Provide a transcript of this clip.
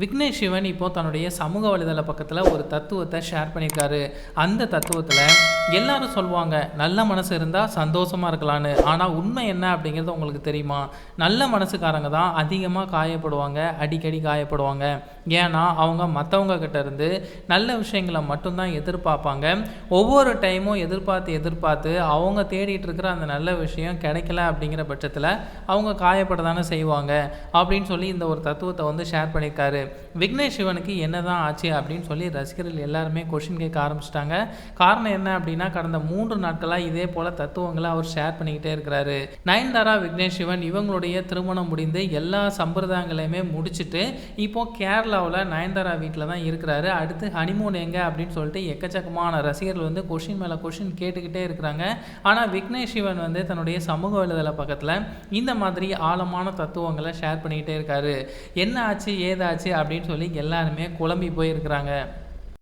விக்னேஷ் சிவன் இப்போ தன்னுடைய சமூக வலைதள பக்கத்தில் ஒரு தத்துவத்தை ஷேர் பண்ணியிருக்காரு. அந்த தத்துவத்தில் எல்லாரும் சொல்லுவாங்க நல்ல மனசு இருந்தால் சந்தோஷமாக இருக்கலான்னு ஆனால் உண்மை என்ன அப்படிங்கிறது உங்களுக்கு தெரியுமா? நல்ல மனசுக்காரங்க தான் அதிகமாக காயப்படுவாங்க அடிக்கடி காயப்படுவாங்க. ஏன்னா அவங்க மற்றவங்க கிட்ட இருந்து நல்ல விஷயங்களை மட்டும்தான் எதிர்பார்ப்பாங்க. ஒவ்வொரு டைமும் எதிர்பார்த்து எதிர்பார்த்து அவங்க தேடிட்டு இருக்கிற அந்த நல்ல விஷயம் கிடைக்கல அப்படிங்கிற பட்சத்தில் அவங்க காயப்பட தானே செய்வாங்க. அப்படின்னு சொல்லி இந்த ஒரு தத்துவத்தை வந்து ஷேர் பண்ணியிருக்காரு. விக்னேஷ் சிவனுக்கு என்ன தான் ஆச்சு அப்படின்னு சொல்லி ரசிகர்கள் எல்லாருமே கொஷின் கேட்க ஆரம்பிச்சிட்டாங்க. காரணம் என்ன அப்படின்னா கடந்த மூன்று நாட்களாக இதே போல் தத்துவங்களை அவர் ஷேர் பண்ணிக்கிட்டே இருக்கிறாரு. நயன்தாரா விக்னேஷ் சிவன் இவங்களுடைய திருமணம் முடிந்து எல்லா சம்பிரதாயங்களையுமே முடிச்சுட்டு இப்போ கேரளாவில் நயன்தாரா வீட்டில் தான் இருக்கிறாரு. அடுத்து ஹனிமூன் எங்கே அப்படின்னு சொல்லிட்டு எக்கச்சக்கமான ரசிகர்கள் வந்து கொஷின் மேலே கொஷின் கேட்டுக்கிட்டே இருக்கிறாங்க. ஆனால் விக்னேஷ் சிவன் வந்து தன்னுடைய சமூக வலைதள பக்கத்தில் இந்த மாதிரி ஆழமான தத்துவங்களை ஷேர் பண்ணிக்கிட்டே இருக்காரு. என்ன ஆச்சு ஏதாச்சு அப்படின்னு சொல்லி எல்லாருமே குழம்பி போயிருக்கிறாங்க.